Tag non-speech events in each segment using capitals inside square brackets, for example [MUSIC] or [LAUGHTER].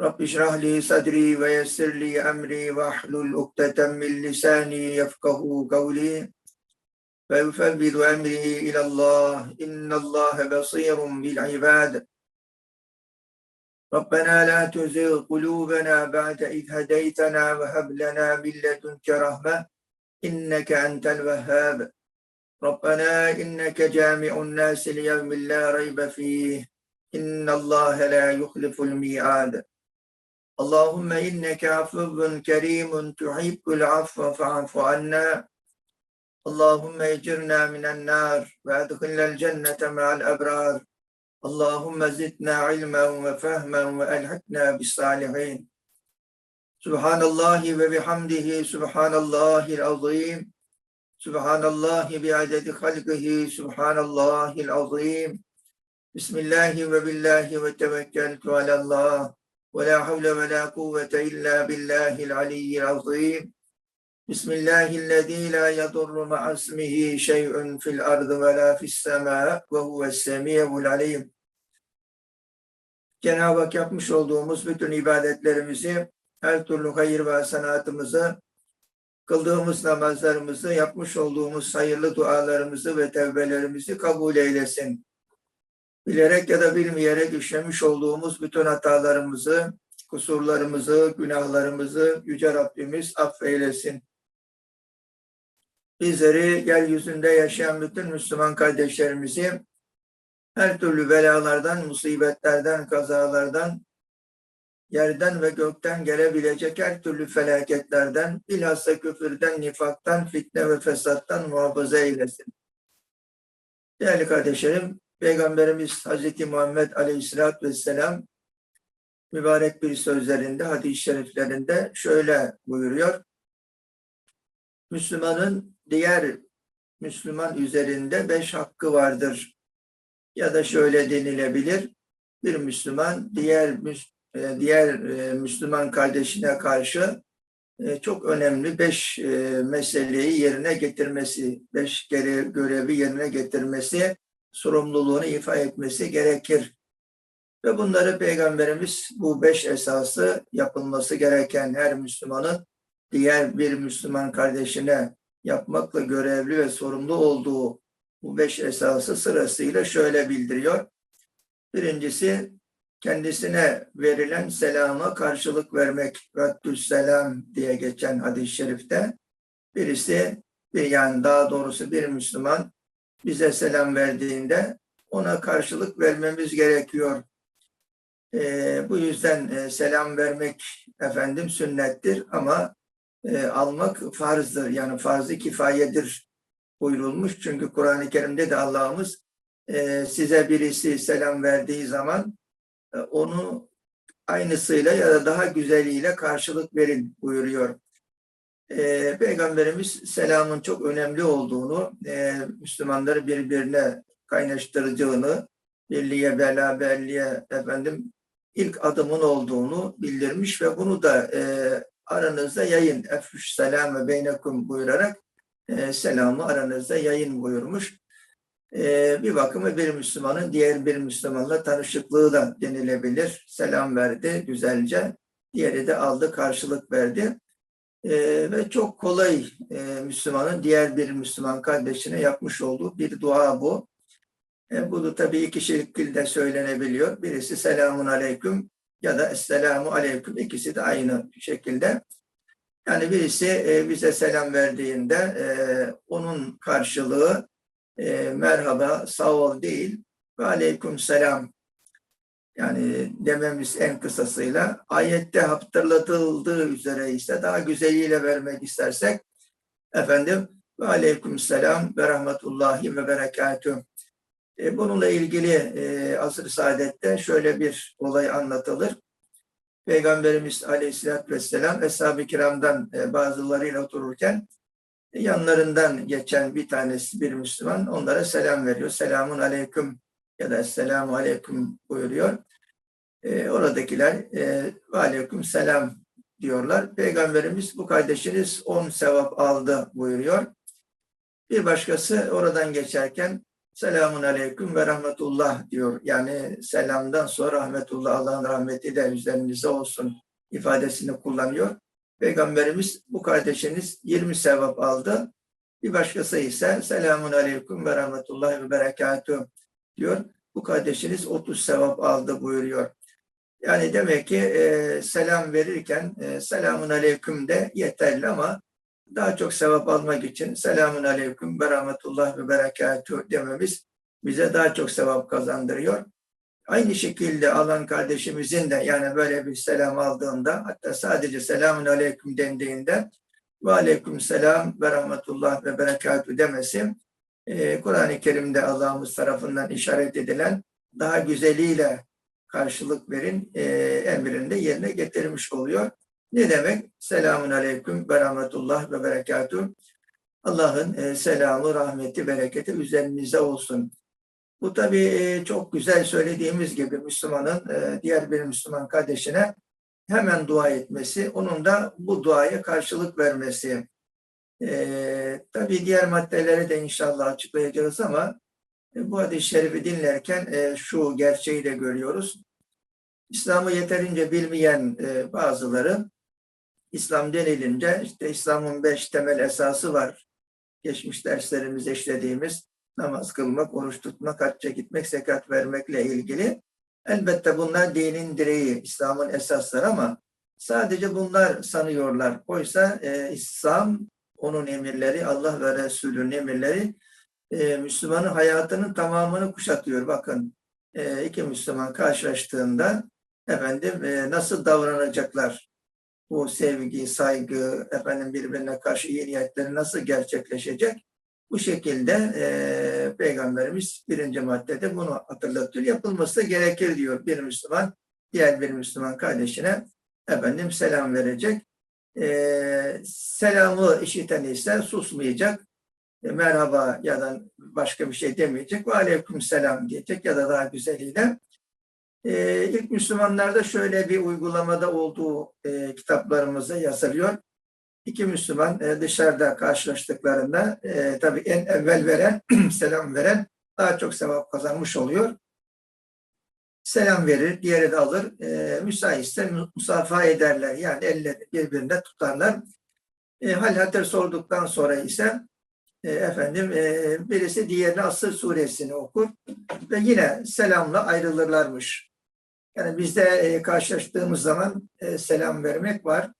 رب اشرح لي صدري ويسر لي أمري واحلل عقدة من لساني يفقه قولي. فيفوض أمري إلى الله. إن الله بصير بالعباد. ربنا لا تزغ قلوبنا بعد إذ هديتنا وهب لنا من لدنك رحمة. إنك أنت الوهاب. ربنا إنك جامع الناس ليوم لا ريب فيه. إن الله لا يخلف الميعاد. Allahümme inneke afuvun kerimun tuhibbul affa fa'afu anna. Allahümme ecirna minen nar ve edhillel cennete me'al ebrar. Allahümme zidna ilmen ve fehmen ve elhikna bis salihin. Subhanallahi ve bihamdihi subhanallahil azim. Subhanallahi bi adedi halkihi subhanallahil azim. Bismillahi ve billahi ve tevekkeltu alallah. ولا حول ولا قوة إلا بالله العلي العظيم بسم الله الذي لا يضر مع اسمه شيء في الأرض ولا في السماء وهو السميع العليم Cenab-ı Hak yapmış olduğumuz bütün ibadetlerimizi, her türlü hayır ve sanatımızı, kıldığımız namazlarımızı, yapmış olduğumuz hayırlı dualarımızı ve tevbelerimizi kabul eylesin. Bilerek ya da bilmeyerek işlemiş olduğumuz bütün hatalarımızı, kusurlarımızı, günahlarımızı Yüce Rabbimiz affeylesin. Bizleri yeryüzünde yaşayan bütün Müslüman kardeşlerimizi her türlü belalardan, musibetlerden, kazalardan, yerden ve gökten gelebilecek her türlü felaketlerden, bilhassa küfürden, nifaktan, fitne ve fesattan muhafaza eylesin. Değerli kardeşlerim, Peygamberimiz Hazreti Muhammed Aleyhisselatü Vesselam mübarek bir sözlerinde, hadis-i şeriflerinde şöyle buyuruyor. Müslümanın diğer Müslüman üzerinde beş hakkı vardır ya da şöyle denilebilir. Bir Müslüman diğer e, diğer e, Müslüman kardeşine karşı e, çok önemli beş meseleyi yerine getirmesi, beş görevi yerine getirmesi, sorumluluğunu ifa etmesi gerekir. Ve bunları Peygamberimiz bu beş esası yapılması gereken her Müslümanın diğer bir Müslüman kardeşine yapmakla görevli ve sorumlu olduğu bu beş esası sırasıyla şöyle bildiriyor. Birincisi kendisine verilen selama karşılık vermek. Raddül selam diye geçen hadis-i şerifte. Birisi bir yani daha doğrusu bir Müslüman bize selam verdiğinde ona karşılık vermemiz gerekiyor. Ee, bu yüzden e, selam vermek efendim sünnettir ama e, almak farzdır. Yani farz-ı kifayedir buyurulmuş. Çünkü Kur'an-ı Kerim'de de Allah'ımız e, size birisi selam verdiği zaman e, onu aynısıyla ya da daha güzeliyle karşılık verin buyuruyor. E, Peygamberimiz selamın çok önemli olduğunu, e, Müslümanları birbirine kaynaştıracağını, birliğe, beraberliğe efendim ilk adımın olduğunu bildirmiş ve bunu da e, aranızda yayın, efüş selam ve beynekum buyurarak e, selamı aranızda yayın buyurmuş. E, bir bakımı bir Müslümanın diğer bir Müslümanla tanışıklığı da denilebilir. Selam verdi güzelce. Diğeri de aldı karşılık verdi. E, ve çok kolay e, Müslümanın diğer bir Müslüman kardeşine yapmış olduğu bir dua bu. E, bu da tabii iki şekilde söylenebiliyor. Birisi selamun aleyküm ya da esselamu aleyküm. İkisi de aynı şekilde. Yani birisi e, bize selam verdiğinde e, onun karşılığı e, merhaba, sağ ol değil ve aleyküm selam. Yani dememiz en kısasıyla ayette hatırlatıldığı üzere ise daha güzeliyle vermek istersek efendim ve aleyküm selam ve rahmetullahi ve berekatüh. E, bununla ilgili e, asr-ı saadette şöyle bir olay anlatılır. Peygamberimiz Aleyhisselatü Vesselam Eshab-ı Kiram'dan e, bazılarıyla otururken yanlarından geçen bir tanesi bir Müslüman onlara selam veriyor. Selamun aleyküm ya da Esselamu aleyküm buyuruyor. E, oradakiler e, ve aleyküm selam diyorlar. Peygamberimiz bu kardeşiniz on sevap aldı buyuruyor. Bir başkası oradan geçerken selamun aleyküm ve rahmetullah diyor. Yani selamdan sonra rahmetullah Allah'ın rahmeti de üzerinize olsun ifadesini kullanıyor. Peygamberimiz bu kardeşiniz 20 sevap aldı. Bir başkası ise selamun aleyküm ve rahmetullah ve berekatuhu diyor. Bu kardeşiniz 30 sevap aldı buyuruyor. Yani demek ki e, selam verirken e, selamun aleyküm de yeterli ama daha çok sevap almak için selamun aleyküm ve rahmetullah ve berekatuhu dememiz bize daha çok sevap kazandırıyor. Aynı şekilde alan kardeşimizin de yani böyle bir selam aldığında hatta sadece selamun aleyküm dendiğinde ve aleyküm selam ve rahmetullah ve berekatuhu demesi e, Kur'an-ı Kerim'de Allah'ımız tarafından işaret edilen daha güzeliyle karşılık verin e, emrinde yerine getirmiş oluyor. Ne demek? Selamun aleyküm ve rahmetullah ve berekatuhu. Allah'ın e, selamı, rahmeti, bereketi üzerinize olsun. Bu tabii e, çok güzel söylediğimiz gibi Müslümanın e, diğer bir Müslüman kardeşine hemen dua etmesi, onun da bu duaya karşılık vermesi. E, tabii diğer maddeleri de inşallah açıklayacağız ama e, bu hadis-i şerifi dinlerken e, şu gerçeği de görüyoruz. İslam'ı yeterince bilmeyen e, bazıları İslam denilince işte İslam'ın beş temel esası var. Geçmiş derslerimizde işlediğimiz namaz kılmak, oruç tutmak, hacca gitmek, zekat vermekle ilgili. Elbette bunlar dinin direği, İslam'ın esasları ama sadece bunlar sanıyorlar. Oysa e, İslam, onun emirleri, Allah ve Resulünün emirleri e, Müslümanın hayatının tamamını kuşatıyor. Bakın e, iki Müslüman karşılaştığında efendim e, nasıl davranacaklar? Bu sevgi, saygı, efendim birbirine karşı iyi niyetleri nasıl gerçekleşecek? Bu şekilde e, Peygamberimiz birinci maddede bunu hatırlatıyor. Yapılması gerekir diyor bir Müslüman, diğer bir Müslüman kardeşine efendim selam verecek. E, selamı işiten ise susmayacak. E, merhaba ya da başka bir şey demeyecek. Ve aleyküm selam diyecek ya da daha güzeliyle. E, ilk Müslümanlarda şöyle bir uygulamada olduğu e, kitaplarımızda yazılıyor iki Müslüman e, dışarıda karşılaştıklarında e, tabii en evvel veren, [CLEARS THROAT] selam veren daha çok sevap kazanmış oluyor. Selam verir, diğeri de alır. E, müsaitse musafaha ederler. Yani elleri birbirine tutarlar. E, hal hatır sorduktan sonra ise e, efendim e, birisi diğerine Asır suresini okur ve yine selamla ayrılırlarmış. Yani bizde e, karşılaştığımız zaman e, selam vermek var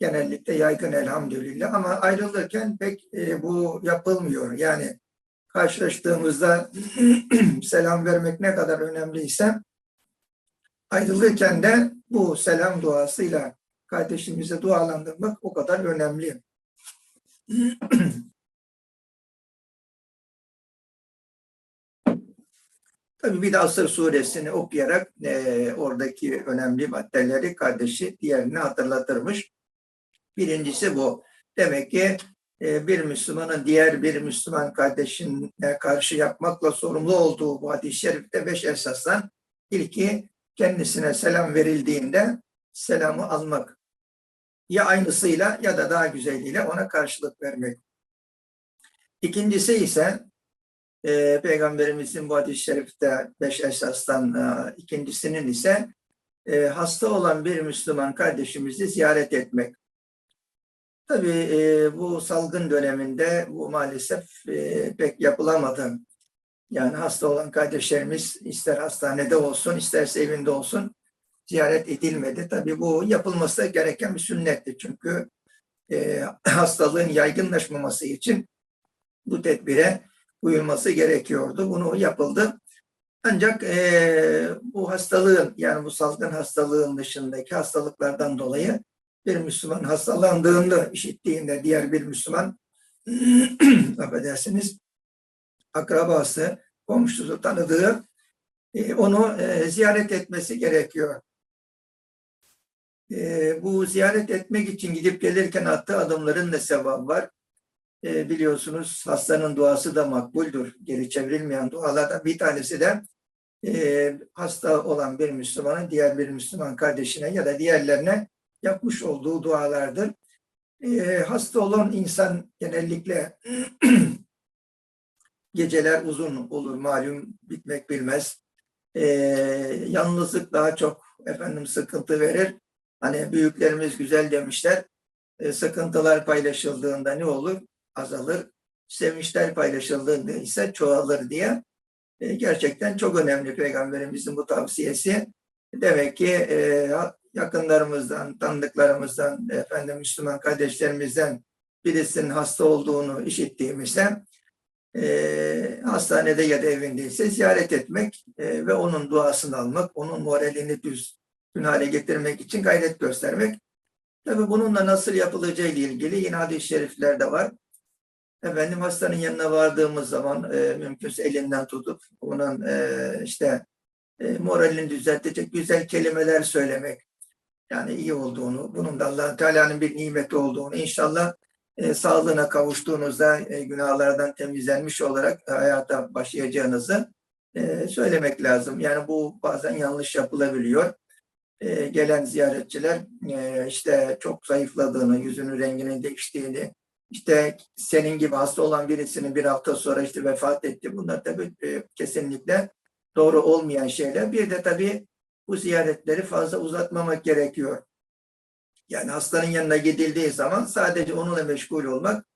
genellikle yaygın elhamdülillah ama ayrılırken pek e, bu yapılmıyor. Yani karşılaştığımızda [CLEARS THROAT] selam vermek ne kadar önemliyse ayrılırken de bu selam duasıyla kardeşimize dualandırmak o kadar önemli. [CLEARS THROAT] Tabii bir de Asır suresini okuyarak e, oradaki önemli maddeleri kardeşi diğerini hatırlatırmış. Birincisi bu. Demek ki bir Müslümanın diğer bir Müslüman kardeşine karşı yapmakla sorumlu olduğu bu hadis-i şerifte beş esasdan ilki kendisine selam verildiğinde selamı almak. Ya aynısıyla ya da daha güzeliyle ona karşılık vermek. İkincisi ise e, Peygamberimizin bu hadis-i şerifte beş esasdan e, ikincisinin ise e, hasta olan bir Müslüman kardeşimizi ziyaret etmek. Tabii e, bu salgın döneminde bu maalesef e, pek yapılamadı. Yani hasta olan kardeşlerimiz ister hastanede olsun isterse evinde olsun ziyaret edilmedi. Tabii bu yapılması gereken bir sünnetti. Çünkü e, [CLEARS THROAT] hastalığın yaygınlaşmaması için bu tedbire uyulması gerekiyordu. Bunu yapıldı. Ancak e, bu hastalığın yani bu salgın hastalığın dışındaki hastalıklardan dolayı bir Müslüman hastalandığında işittiğinde diğer bir Müslüman [CLEARS THROAT] affedersiniz akrabası, komşusu tanıdığı e, onu e, ziyaret etmesi gerekiyor. E, bu ziyaret etmek için gidip gelirken attığı adımların da sevabı var. Biliyorsunuz hastanın duası da makbuldür. Geri çevrilmeyen dualardan bir tanesi de hasta olan bir Müslümanın diğer bir Müslüman kardeşine ya da diğerlerine yapmış olduğu dualardır. E, hasta olan insan genellikle [CLEARS THROAT] geceler uzun olur malum bitmek bilmez. E, yalnızlık daha çok efendim sıkıntı verir. Hani büyüklerimiz güzel demişler. E, sıkıntılar paylaşıldığında ne olur? Azalır. Sevinçler paylaşıldığında ise çoğalır diye. E, gerçekten çok önemli Peygamberimizin bu tavsiyesi. Demek ki e, yakınlarımızdan, tanıdıklarımızdan, efendim Müslüman kardeşlerimizden birisinin hasta olduğunu işittiğimizde e, hastanede ya da evindeyse ziyaret etmek e, ve onun duasını almak, onun moralini düz hale getirmek için gayret göstermek. Tabi bununla nasıl yapılacağı ile ilgili yine hadis-i şeriflerde var. Efendim hastanın yanına vardığımız zaman e, mümkünse elinden tutup onun e, işte e, moralini düzeltecek güzel kelimeler söylemek. Yani iyi olduğunu, bunun da allah Teala'nın bir nimeti olduğunu, inşallah e, sağlığına kavuştuğunuzda e, günahlardan temizlenmiş olarak hayata başlayacağınızı e, söylemek lazım. Yani bu bazen yanlış yapılabiliyor. E, gelen ziyaretçiler e, işte çok zayıfladığını, yüzünün renginin değiştiğini, işte senin gibi hasta olan birisinin bir hafta sonra işte vefat etti. Bunlar tabii e, kesinlikle doğru olmayan şeyler. Bir de tabii bu ziyaretleri fazla uzatmamak gerekiyor. Yani hastanın yanına gidildiği zaman sadece onunla meşgul olmak,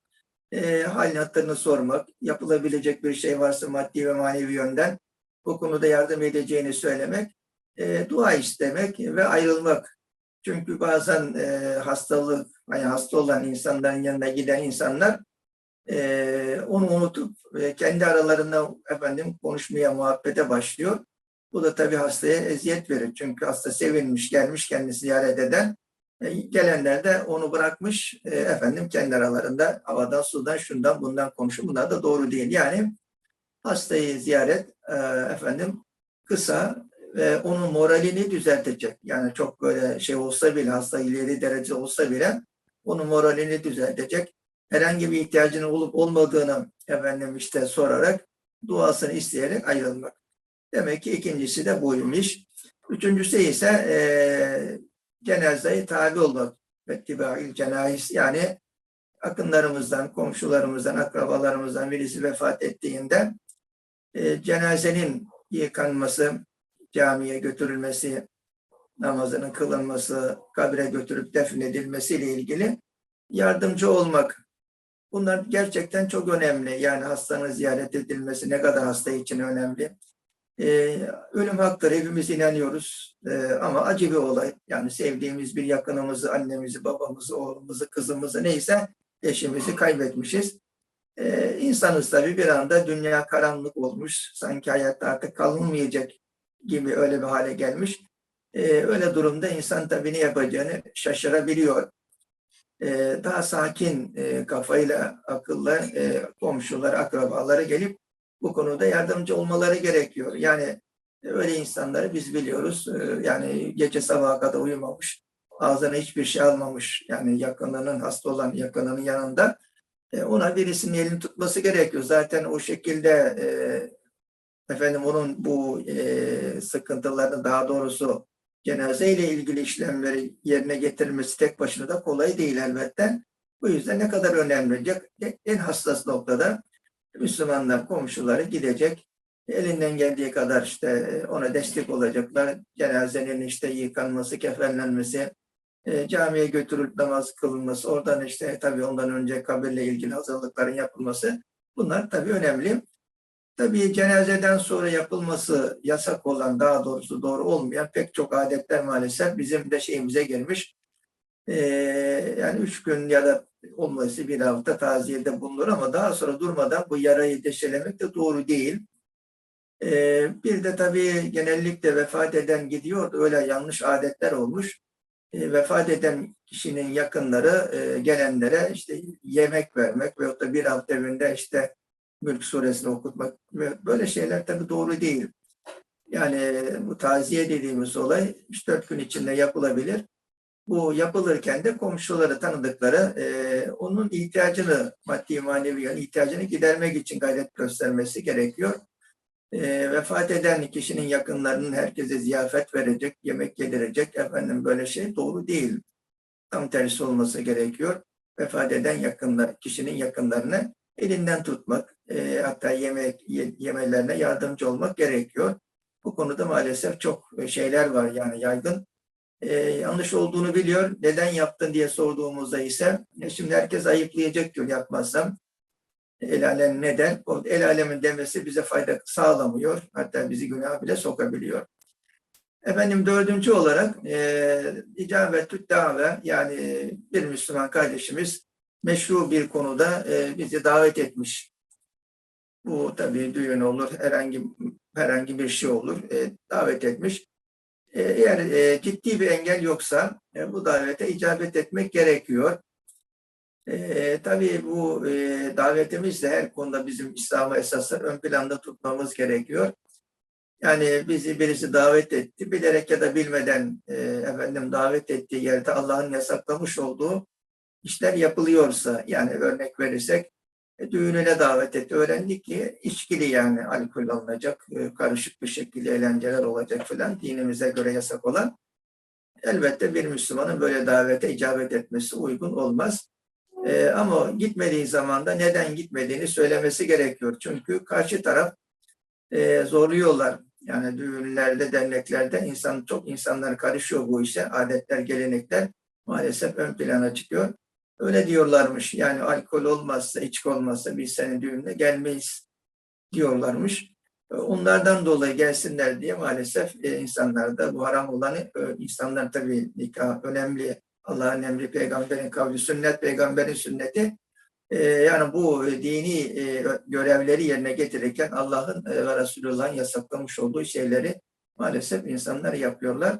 e, halini hatırını sormak, yapılabilecek bir şey varsa maddi ve manevi yönden bu konuda yardım edeceğini söylemek, e, dua istemek ve ayrılmak. Çünkü bazen e, hastalık, yani hasta olan insanların yanına giden insanlar e, onu unutup e, kendi aralarında efendim konuşmaya, muhabbete başlıyor. Bu da tabii hastaya eziyet verir. Çünkü hasta sevinmiş, gelmiş kendisi ziyaret eden. E, gelenler de onu bırakmış e, efendim kendi aralarında havadan, sudan, şundan, bundan konuşuyor. Bunlar da doğru değil. Yani hastayı ziyaret e, efendim kısa ve onun moralini düzeltecek. Yani çok böyle şey olsa bile, hasta ileri derece olsa bile onun moralini düzeltecek. Herhangi bir ihtiyacının olup olmadığını efendim işte sorarak duasını isteyerek ayrılmak. Demek ki ikincisi de buymuş. Üçüncüsü ise e, cenazeye tabi olmak. Vettibail cenaiz yani akınlarımızdan, komşularımızdan, akrabalarımızdan birisi vefat ettiğinde e, cenazenin yıkanması, camiye götürülmesi, namazının kılınması, kabre götürüp defnedilmesiyle ilgili yardımcı olmak. Bunlar gerçekten çok önemli. Yani hastanın ziyaret edilmesi ne kadar hasta için önemli. Ee, ölüm haktır, hepimiz inanıyoruz. Ee, ama acı bir olay. Yani sevdiğimiz bir yakınımızı, annemizi, babamızı, oğlumuzu, kızımızı neyse eşimizi kaybetmişiz. Ee, insanız tabii bir anda dünya karanlık olmuş. Sanki hayatta artık kalınmayacak gibi öyle bir hale gelmiş. Ee, öyle durumda insan tabii ne yapacağını şaşırabiliyor. Ee, daha sakin e, kafayla, akılla e, komşular, akrabaları gelip bu konuda yardımcı olmaları gerekiyor. Yani öyle insanları biz biliyoruz. Ee, yani gece sabaha kadar uyumamış, ağzına hiçbir şey almamış. Yani yakınının, hasta olan yakınının yanında e, ona birisinin elini tutması gerekiyor. Zaten o şekilde e, efendim onun bu e, sıkıntılarını daha doğrusu cenaze ile ilgili işlemleri yerine getirmesi tek başına da kolay değil elbette. Bu yüzden ne kadar önemli. En hassas noktada Müslümanlar, komşuları gidecek. Elinden geldiği kadar işte ona destek olacaklar. Cenazenin işte yıkanması, kefenlenmesi, e, camiye götürülüp namaz kılınması, oradan işte tabii ondan önce kabirle ilgili hazırlıkların yapılması bunlar tabii önemli. Tabii cenazeden sonra yapılması yasak olan, daha doğrusu doğru olmayan pek çok adetler maalesef bizim de şeyimize girmiş. Ee, yani üç gün ya da olması bir hafta taziyede bulunur ama daha sonra durmadan bu yarayı deşelemek de doğru değil. Ee, bir de tabii genellikle vefat eden gidiyor, öyle yanlış adetler olmuş. Ee, vefat eden kişinin yakınları e, gelenlere işte yemek vermek veyahut da bir hafta evinde işte Mülk suresini okutmak böyle şeyler tabii doğru değil. Yani bu taziye dediğimiz olay 3-4 gün içinde yapılabilir. Bu yapılırken de komşuları, tanıdıkları e, onun ihtiyacını, maddi manevi ihtiyacını gidermek için gayret göstermesi gerekiyor. E, vefat eden kişinin yakınlarının herkese ziyafet verecek, yemek yedirecek efendim böyle şey doğru değil. Tam tersi olması gerekiyor. Vefat eden yakınlar, kişinin yakınlarını elinden tutmak, e, hatta yemek ye- yemelerine yardımcı olmak gerekiyor. Bu konuda maalesef çok şeyler var yani yaygın. E, yanlış olduğunu biliyor. Neden yaptın diye sorduğumuzda ise e, şimdi herkes ayıplayacak diyor yapmazsam. El alem neden? O el alemin demesi bize fayda sağlamıyor. Hatta bizi günah bile sokabiliyor. Efendim dördüncü olarak e, icabetü dave yani bir Müslüman kardeşimiz meşru bir konuda e, bizi davet etmiş. Bu tabii düğün olur, herhangi herhangi bir şey olur. E, davet etmiş. E, eğer e, ciddi bir engel yoksa e, bu davete icabet etmek gerekiyor. E, tabii bu e, davetimiz de her konuda bizim İslam'a esaslar ön planda tutmamız gerekiyor. Yani bizi birisi davet etti, bilerek ya da bilmeden e, efendim davet ettiği yerde Allah'ın yasaklamış olduğu işler yapılıyorsa, yani örnek verirsek düğününe davet etti. Öğrendik ki içkili yani alkol alınacak, e, karışık bir şekilde eğlenceler olacak falan dinimize göre yasak olan. Elbette bir Müslümanın böyle davete icabet etmesi uygun olmaz. E, ama gitmediği zaman da neden gitmediğini söylemesi gerekiyor. Çünkü karşı taraf e, zorluyorlar. Yani düğünlerde, derneklerde insan çok insanlar karışıyor bu işe. Adetler, gelenekler maalesef ön plana çıkıyor. Öyle diyorlarmış. Yani alkol olmazsa, içki olmazsa biz senin düğününe gelmeyiz diyorlarmış. E, Onlardan dolayı gelsinler diye maalesef e, insanlar da bu haram olanı, e, insanlar tabii nikah önemli. Allah'ın emri, peygamberin kavli, sünnet, peygamberin sünneti. Yani bu dini görevleri yerine getirirken Allah'ın ve Resulullah'ın yasaklamış olduğu şeyleri maalesef insanlar yapıyorlar.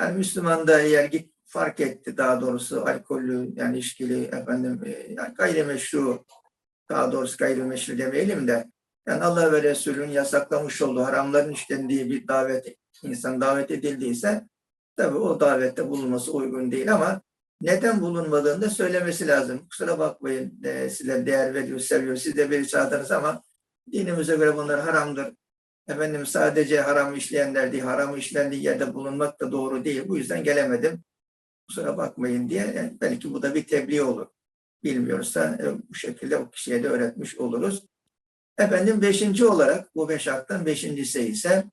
Yani Müslüman da eğer git fark etti daha doğrusu alkollü yani içkili efendim e, yani gayrimeşru daha doğrusu gayrimeşru demeyelim de yani Allah ve Resul'ün yasaklamış olduğu haramların işlendiği bir davet insan davet edildiyse tabii o davette bulunması uygun değil ama neden bulunmadığını da söylemesi lazım. Kusura bakmayın e, size değer veriyor, seviyor. Siz de beni çağırdınız ama dinimize göre bunlar haramdır. Efendim sadece haram işleyenler değil, haram işlendiği yerde bulunmak da doğru değil. Bu yüzden gelemedim. Kusura bakmayın diye. Yani belki bu da bir tebliğ olur. Bilmiyorsa e, bu şekilde o kişiye de öğretmiş oluruz. Efendim beşinci olarak bu beş haktan beşincisi ise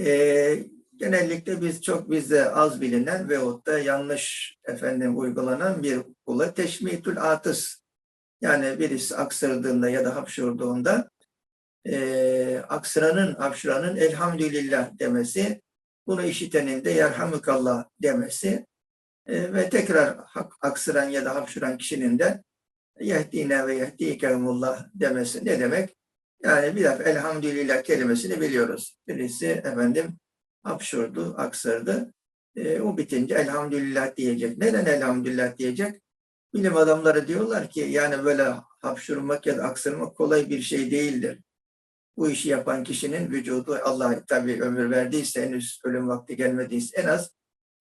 e, genellikle biz çok bizde az bilinen veyahut da yanlış efendim uygulanan bir kula teşmitül atıs yani birisi aksırdığında ya da hapşurduğunda e, aksıranın, hapşuranın elhamdülillah demesi, bunu işitenin de yerhamükallah demesi e, ve tekrar aksıran ya da hapşuran kişinin de yehdine ve yehdikehumullah demesi ne demek? Yani bir defa elhamdülillah kelimesini biliyoruz. Birisi efendim hapşurdu, aksırdı. E, o bitince elhamdülillah diyecek. Neden elhamdülillah diyecek? Bilim adamları diyorlar ki yani böyle hapşurmak ya da aksırmak kolay bir şey değildir. Bu işi yapan kişinin vücudu Allah tabii ömür verdiyse henüz ölüm vakti gelmediyse en az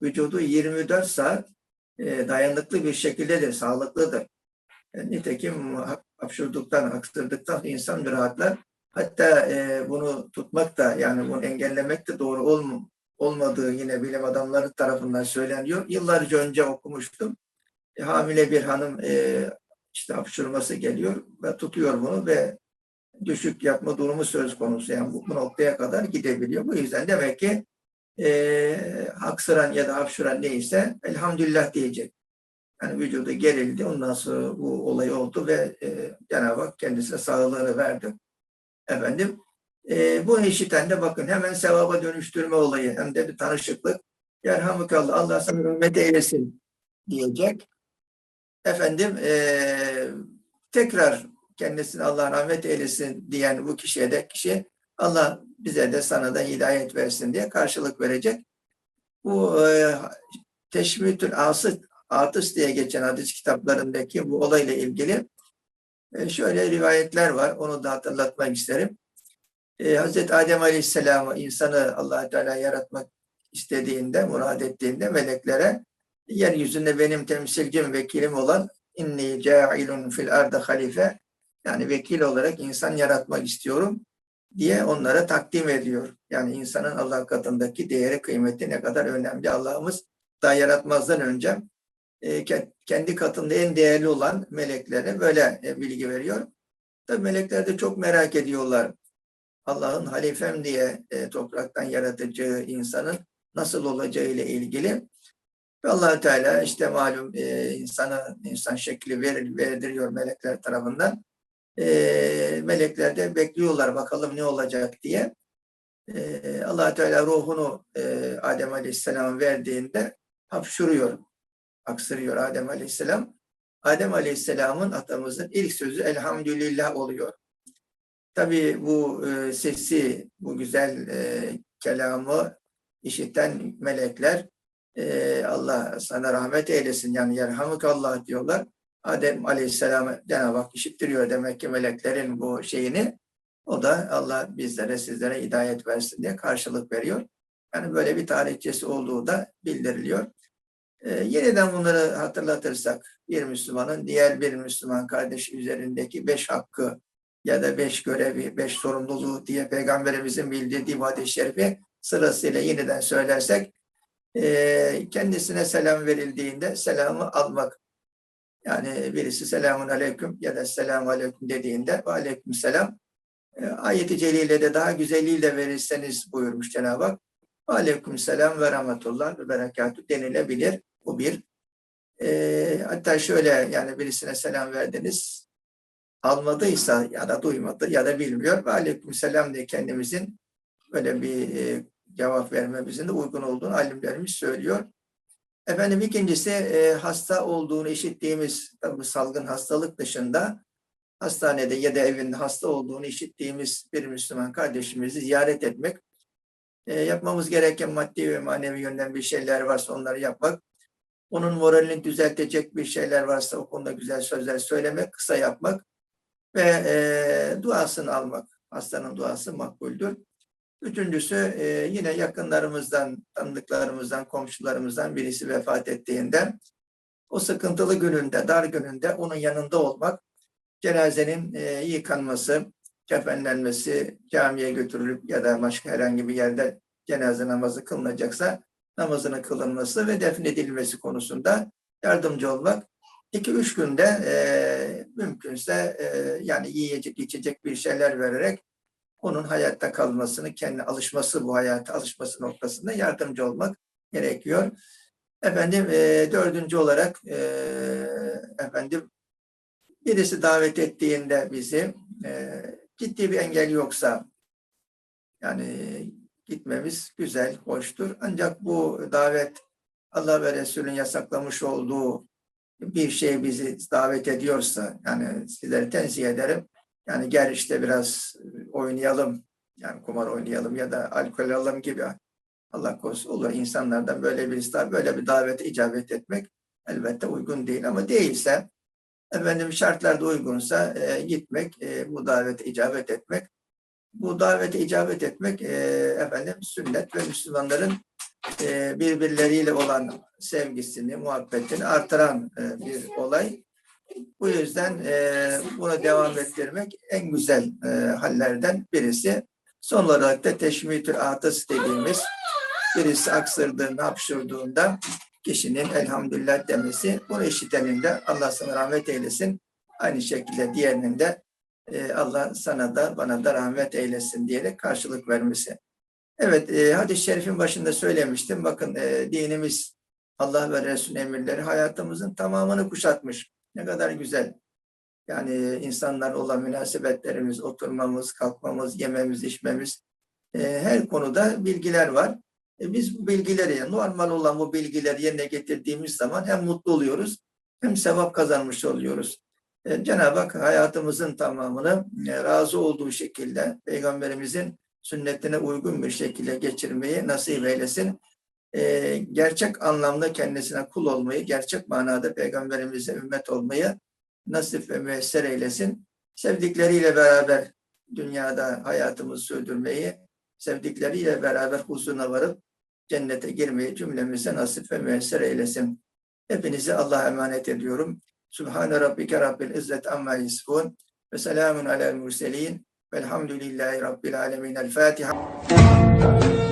vücudu 24 saat e, dayanıklı bir şekildedir, sağlıklıdır. E, nitekim hapşurduktan, aksırdıktan insan bir rahatlar. Hatta e, bunu tutmak da yani bunu engellemek de doğru olm olmadığı yine bilim adamları tarafından söyleniyor. Yıllarca önce okumuştum. E, hamile bir hanım e, işte hapşurması geliyor ve tutuyor bunu ve düşük yapma durumu söz konusu. Yani bu, bu noktaya kadar gidebiliyor. Bu yüzden demek ki e, haksıran ya da hapşuran neyse elhamdülillah diyecek. Yani vücudu gerildi. Ondan sonra bu olay oldu ve e, Cenab-ı Hak kendisine sağlığını verdi. Efendim e, bunu işiten de bakın hemen sevaba dönüştürme olayı hem de bir tanışıklık. Yerhamükallah Allah sana hürmet eylesin diyecek. Efendim e, tekrar kendisine Allah rahmet eylesin diyen bu kişiye de kişi Allah bize de sana da hidayet versin diye karşılık verecek. Bu e, teşmitül asıt, atıs diye geçen hadis kitaplarındaki bu olayla ilgili e, şöyle rivayetler var. Onu da hatırlatmak isterim. E, Hazreti Adem Aleyhisselam'ı insanı allah Teala yaratmak istediğinde, murad ettiğinde meleklere yeryüzünde benim temsilcim, vekilim olan inni cailun fil ardı halife yani vekil olarak insan yaratmak istiyorum diye onlara takdim ediyor. Yani insanın Allah katındaki değeri, kıymeti ne kadar önemli. Allah'ımız daha yaratmazdan önce e, ke- kendi katında en değerli olan meleklere böyle e, bilgi veriyor. Tabii melekler de çok merak ediyorlar. Allah'ın halifem diye e, topraktan yaratıcı insanın nasıl olacağı ile ilgili. Ve allah Teala işte malum insana insan şekli verir, verdiriyor melekler tarafından. E, melekler de bekliyorlar bakalım ne olacak diye. E, allah Teala ruhunu e, Adem Aleyhisselam verdiğinde hapşuruyor, aksırıyor Adem Aleyhisselam. Adem Aleyhisselam'ın atamızın ilk sözü elhamdülillah oluyor. Tabii bu e, sesi, bu güzel e, kelamı işiten melekler e, Allah sana rahmet eylesin yani yerhamuk Allah diyorlar. Adem Aleyhisselam'ı Cenab-ı Hak işittiriyor demek ki meleklerin bu şeyini. O da Allah bizlere sizlere hidayet versin diye karşılık veriyor. Yani böyle bir tarihçesi olduğu da bildiriliyor. Ee, yeniden bunları hatırlatırsak bir Müslümanın diğer bir Müslüman kardeşi üzerindeki beş hakkı ya da beş görevi, beş sorumluluğu diye Peygamberimizin bildirdiği bu hadis-i şerifi sırasıyla yeniden söylersek e, kendisine selam verildiğinde selamı almak. Yani birisi selamun aleyküm ya da selamun aleyküm dediğinde aleyküm selam e, ayeti celile de daha güzeliyle verirseniz buyurmuş Cenab-ı Hak. Aleyküm selam ve rahmetullah ve berekatü denilebilir. Bu bir. E, hatta şöyle yani birisine selam verdiniz. Almadıysa ya da duymadı ya da bilmiyor. Aleyküm selam diye kendimizin böyle bir e, cevap vermemizin de uygun olduğunu alimlerimiz söylüyor. Efendim ikincisi e, hasta olduğunu işittiğimiz tabii salgın hastalık dışında hastanede ya da evinde hasta olduğunu işittiğimiz bir Müslüman kardeşimizi ziyaret etmek, e, yapmamız gereken maddi ve manevi yönden bir şeyler varsa onları yapmak, onun moralini düzeltecek bir şeyler varsa o konuda güzel sözler söylemek, kısa yapmak ve e, duasını almak. Hastanın duası makbuldür. Üçüncüsü e, yine yakınlarımızdan, tanıdıklarımızdan, komşularımızdan birisi vefat ettiğinde o sıkıntılı gününde, dar gününde onun yanında olmak, cenazenin e, yıkanması, kefenlenmesi, camiye götürülüp ya da başka herhangi bir yerde cenaze namazı kılınacaksa namazının kılınması ve defnedilmesi konusunda yardımcı olmak. İki üç günde e, mümkünse e, yani yiyecek içecek bir şeyler vererek onun hayatta kalmasını, kendi alışması bu hayata alışması noktasında yardımcı olmak gerekiyor. Efendim e, dördüncü olarak e, efendim birisi davet ettiğinde bizi e, ciddi bir engel yoksa yani gitmemiz güzel, hoştur. Ancak bu davet Allah ve Resul'ün yasaklamış olduğu bir şey bizi davet ediyorsa yani sizleri tenzih ederim. Yani gel işte biraz oynayalım, yani kumar oynayalım ya da alkol alalım gibi Allah korusun olur. insanlardan böyle bir ister, böyle bir davete icabet etmek elbette uygun değil ama değilse efendim şartlarda uygunsa e, gitmek, e, bu davete icabet etmek. Bu davete icabet etmek e, efendim sünnet ve Müslümanların e, birbirleriyle olan sevgisini, muhabbetini artıran e, bir olay. Bu yüzden e, bunu devam ettirmek en güzel e, hallerden birisi. Son olarak da teşmitül atıs dediğimiz birisi aksırdığında, hapşurduğunda kişinin elhamdülillah demesi. Bunu işitenin de Allah sana rahmet eylesin. Aynı şekilde diğerinin de e, Allah sana da bana da rahmet eylesin diyerek karşılık vermesi. Evet, e, hadis-i şerifin başında söylemiştim. Bakın e, dinimiz Allah ve Resul emirleri hayatımızın tamamını kuşatmış. Ne kadar güzel. Yani insanlar olan münasebetlerimiz, oturmamız, kalkmamız, yememiz, içmemiz e, her konuda bilgiler var. E, biz bu bilgileri, normal olan bu bilgileri yerine getirdiğimiz zaman hem mutlu oluyoruz hem sevap kazanmış oluyoruz. E, Cenab-ı Hak hayatımızın tamamını e, razı olduğu şekilde Peygamberimizin sünnetine uygun bir şekilde geçirmeyi nasip eylesin. E, gerçek anlamda kendisine kul olmayı, gerçek manada Peygamberimize ümmet olmayı nasip ve müesser eylesin. Sevdikleriyle beraber dünyada hayatımızı sürdürmeyi, sevdikleriyle beraber huzuruna varıp cennete girmeyi cümlemize nasip ve müyesser eylesin. Hepinizi Allah'a emanet ediyorum. Subhane rabbike rabbil izzet amma yasifun ve selamun alel murselin velhamdülillahi rabbil alemin. El Fatiha.